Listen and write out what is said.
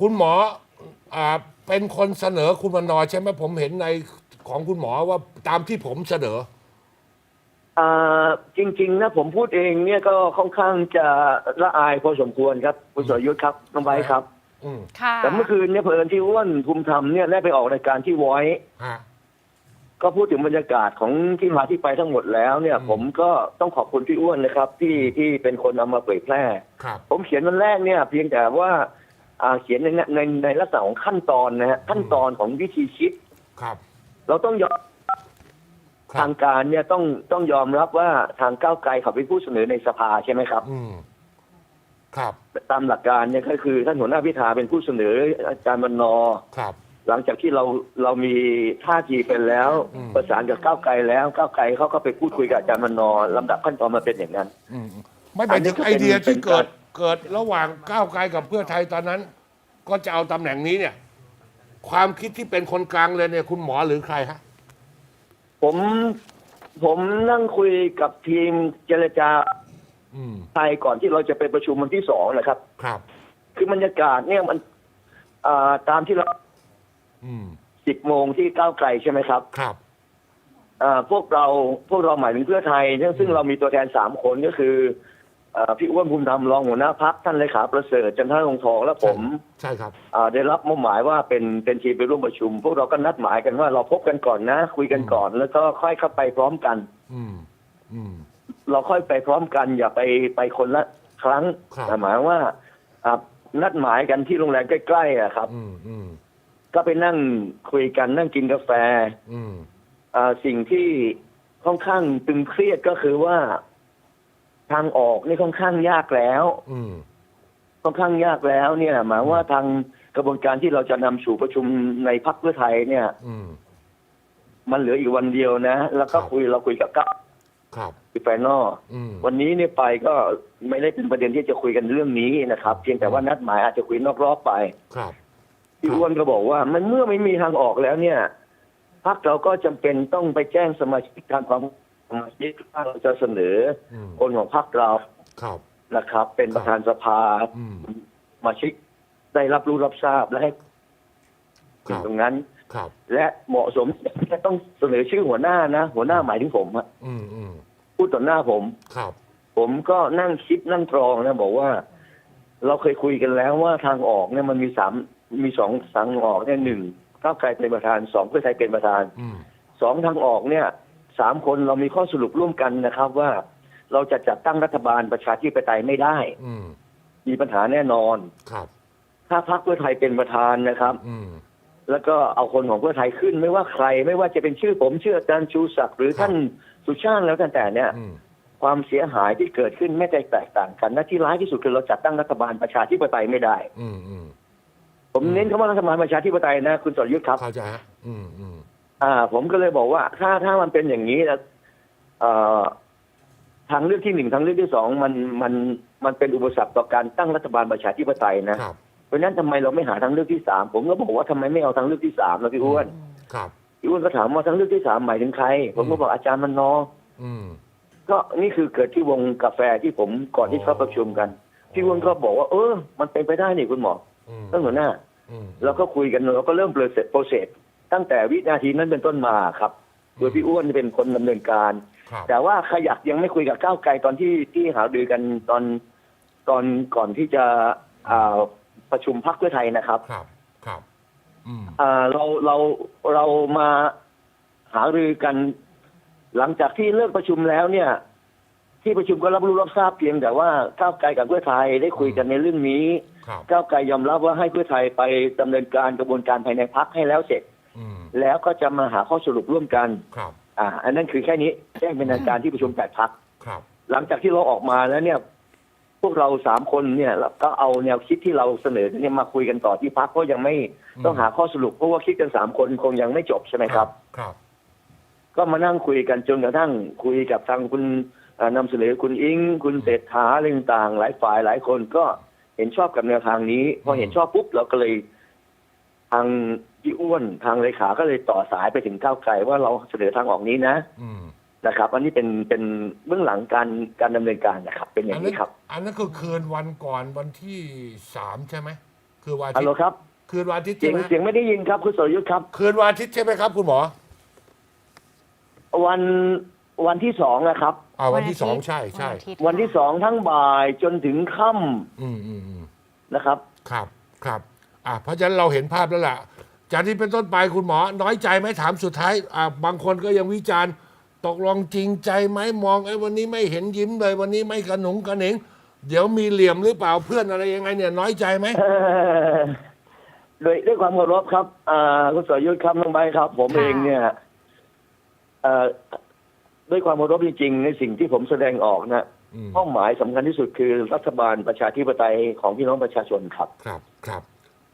คุณหมออ่าเป็นคนเสนอคุณวันนอร์ใช่ไหมผมเห็นในของคุณหมอว่าตามที่ผมเสนออ่าจริงๆนะผมพูดเองเนี่ยก็ค่อนข้างจะละอายพอสมควรครับ คุณสรยุทธ์ครับน้องไบร์ทครับ อืมค่ะแต่เมื่อคืนเนี่ยเพลินที่อ้วนภูมิธรรมเนี่ยได้ไปออกรายการที่ไว้ ฮะ ก็พูดถึงบรรยากาศของที่มาที่ไปทั้งหมดแล้วเนี่ย อืม ผมก็ต้องขอบคุณพี่อ้วนนะครับ ที่ที่เป็นคนเอามาเผยแพร่ ครับ ผมเขียนวันแรกเนี่ย เพียงแต่ว่าอ่า เขียนในในในลักษณะของขั้นตอนนะฮะขั้นตอนของวิธีคิดครับ เราต้องยอมครัทาบงการเนี่ยต้องต้องยอมรับว่าทางก้าวไกลเขาเป็นผู้เสนอในสภาใช่ไหมครับ อืมครับ ตามหลักการเนี่ยก็คือท่านหัวหน้าพิธาเป็นผู้เสนออาจารย์บรรณอครับ หลังจากที่เราเรามีท่าทีเป็นแล้วอืมประสานกับก้าวไกลแล้วก้าวไกลเขาก็ไปพูดคุยกับอาจารย์บรรณอลำดับขั้นตอนมาเป็นอย่างนั้นอืมไม่หมายถึงอันนี้ก็ไอเป็นเดียที่เป็นเกิดการ เกิดระหว่างก้าวไกลกับเพื่อไทยตอนนั้น ก็จะเอาตำแหน่งนี้เนี่ย ความคิดที่เป็นคนกลางเลยเนี่ย คุณหมอหรือใครฮะ ผมผมนั่งคุยกับทีมเจรจาอืม ไทยก่อนที่เราจะไปประชุมวันที่สองนะครับ ครับ คือบรรยากาศเนี่ยมันอ่าตามที่เราอืม สิบโมงที่ก้าวไกลใช่ไหมครับครับ อ่าพวกเราพวกเราหมายถึงเพื่อไทยซึ่งซึ่งเรามีตัวแทนสามคนก็คืออ่า พี่อ้วนภูมิธรรมรองหัวหน้าพักท่านเลขาประเสริฐจันทร์ลงทองและผมใช่ครับอ่าได้รับมอบหมายว่าเป็นเป็นทีมไปร่วมประชุม พวกเราก็นัดหมายกันว่าเราพบกันก่อนนะ คุยกันก่อนแล้วก็ค่อยเข้าไปพร้อมกัน อืมอืมเราค่อยไปพร้อมกันอย่าไปไปคนละครั้งครับหมายว่าอ่านัดหมายกันที่โรงแรมใกล้ๆอะครับ อืมอืมก็ไปนั่งคุยกันนั่งกินกาแฟ อืมอ่าสิ่งที่ค่อนข้างตึงเครียดก็คือว่า ทางออกนี่ค่อนข้างยากแล้ว อืม ค่อนข้างยากแล้ว เนี่ยหมายว่าทางกระบวนการที่เราจะนำสู่ประชุมในพักเพื่อไทยเนี่ย อืม มันเหลืออีกวันเดียวนะ แล้วก็ครับ คุยเราคุยกับก้าวครับ คือแฟนนอลอืม วันนี้เนี่ยไปก็ไม่ได้เป็นประเด็นที่จะคุยกันเรื่องนี้นะครับ เพียงแต่ว่านัดหมายอาจจะคุยนอกรอบไป ครับ พี่อ้วนก็บอกว่า มันเมื่อไม่มีทางออกแล้วเนี่ยพักเราก็จำเป็นต้องไปแจ้งสมาชิกการความ สมาชิกว่าเราจะเสนออืมคนของพักเราครับ นะครับ เป็นประธานสภาอืมสมาชิกได้รับรู้รับทราบและให้ครับตรงนั้น ครับ และเหมาะสมจะต้องเสนอชื่อหัวหน้านะ หัวหน้าหมายถึงผมอะอืมอืมพูดต่อหน้าผม ครับ ผมก็นั่งคิดนั่งตรองนะ บอกว่า เราเคยคุยกันแล้วว่าทางออกเนี่ยมันมีสามมีสองทางออกเนี่ยหนึ่งก้าวไกลเป็นประธานสองเพื่อไทยเป็นประธานอืมสองทางออกเนี่ย สามคนเรามีข้อสรุปร่วมกันนะครับ ว่าเราจะจัดตั้งรัฐบาลประชาธิปไตยไม่ได้ อืมมีปัญหาแน่นอน ครับถ้าพรรคเพื่อไทยเป็นประธานนะครับ อืม แล้วก็เอาคนของเพื่อไทยขึ้น ไม่ว่าใคร ไม่ว่าจะเป็นชื่อผมชื่ออาจารย์ชูศักดิ์หรือท่านสุชาติแล้วแต่แต่เนี่ย อืมความเสียหายที่เกิดขึ้นไม่ได้แตกต่างกันและที่ร้ายที่สุดคือเราจัดตั้งรัฐบาลประชาธิปไตยไม่ได้ อืมอืมผมเน้นคำว่ารัฐบาลประชาธิปไตยนะ คุณสรยุทธ์ครับ เข้าใจฮะอืมอืม อ่า ผมก็เลยบอกว่า ถ้าถ้ามันเป็นอย่างนี้แล้วเอ่อทางเลือกที่หนึ่งทางเลือกที่สองมันมันมันเป็นอุปสรรคต่อการตั้งรัฐบาลประชาธิปไตยนะครับ เพราะฉะนั้นทำไมเราไม่หาทางเลือกที่สามผมก็บอกว่าทำไมไม่เอาทางเลือกที่สามล่ะพี่อ้วนครับ พี่อ้วนก็ถามว่าทางเลือกที่สามหมายถึงใคร ผมก็บอกอาจารย์มันนอ อืม ก็นี่คือเกิดที่วงกาแฟที่ผมก่อนที่เขาประชุมกันพี่อ้วนก็บอกว่า เออ มันเป็นไปได้นี่คุณหมออืมท่านหัวหน้า อืม เราก็คุยกันเราก็เริ่มโปรเซสโปรเซส ตั้งแต่วินาทีนั้นเป็นต้นมาครับ โดยพี่อ้วนเป็นคนดำเนินการ ครับแต่ว่าขยักยังไม่คุยกับก้าวไกลตอนที่ที่หารือกันตอนตอนก่อนที่จะอ่าประชุมพักเพื่อไทยนะครับครับครับ อืมอ่าเราเราเรามาหารือกัน หลังจากที่เลิกประชุมแล้วเนี่ย ที่ประชุมก็รับรู้รับทราบเพียงแต่ว่าก้าวไกลกับเพื่อไทยได้คุยกันในเรื่องนี้ ครับ ก้าวไกลยอมรับว่าให้เพื่อไทยไปดำเนินการกระบวนการภายในพักให้แล้วเสร็จอืม แล้วก็จะมาหาข้อสรุปร่วมกันครับ อ่า อันนั้นคือแค่นี้แจ้งเป็นทางการที่ประชุมแปดพักครับ หลังจากที่เราออกมาแล้วเนี่ย พวกเราสามคนเนี่ยก็เอาแนวคิดที่เราเสนอเนี่ยมาคุยกันต่อที่พักเพราะยังไม่อืมต้องหาข้อสรุปเพราะว่าคิดกันสามคนคงยังไม่จบใช่ไหมครับ ครับ ก็มานั่งคุยกันจนกระทั่งคุยกับทางคุณเอ่อนำเสนอคุณอิง คุณเศรษฐาอะไรต่างๆหลายฝ่ายหลายคนก็เห็นชอบกับแนวทางนี้ พอเห็นชอบปุ๊บเราก็เลย ทางพี่อ้วนทางเลขาก็เลยต่อสายไปถึงก้าวไกลว่าเราเสนอทางออกนี้นะอืมนะครับ อันนี้เป็นเป็นเบื้องหลังการการดำเนินการนะครับ เป็นอย่างนั้นนี้ครับอันนั้นคือคืนวันก่อนวันที่สามใช่ไหมคืนวันอาฮัทิลตโหลย์ครับคืนวันอาทิตย์เสีใช่ยงไหมเสียงไม่ได้ยินครับ คุณสรยุทธ์ครับ คืนวันอาทิตย์ใช่ไหมครับ คุณหมอวันวันที่สองนะครับ อ่าวันที่สองใช่ใช่วันอาทิตย์วันที่สองทั้งบ่ายจนถึงค่อืมอืมอืมำนะครับ ครับครับ อ่าเพราะฉะนั้นเราเห็นภาพแล้วล่ะ จากนี้เป็นต้นไปคุณหมอ น้อยใจไหมถามสุดท้ายอ่าบางคนก็ยังวิจารณ์ ตกลงจริงใจไหมมองไอ้วันนี้ไม่เห็นยิ้มเลยวันนี้ไม่กระหนุงกระหนิง เดี๋ยวมีเหลี่ยมหรือเปล่าเพื่อนอะไรยังไงเนี่ยน้อยใจไหมเอ่อโดยด้วยความเคารพครับอ่าคุณสรยุทธ์ครับน้องใบร์ทครับ ผมค่ะ เองเนี่ยเอ่อด้วยความเคารพจริงๆ ในสิ่งที่ผมแสดงออกนะอืมเป้าหมายสำคัญที่สุดคือรัฐบาลประชาธิปไตยของพี่น้องประชาชนครับ ครับครับ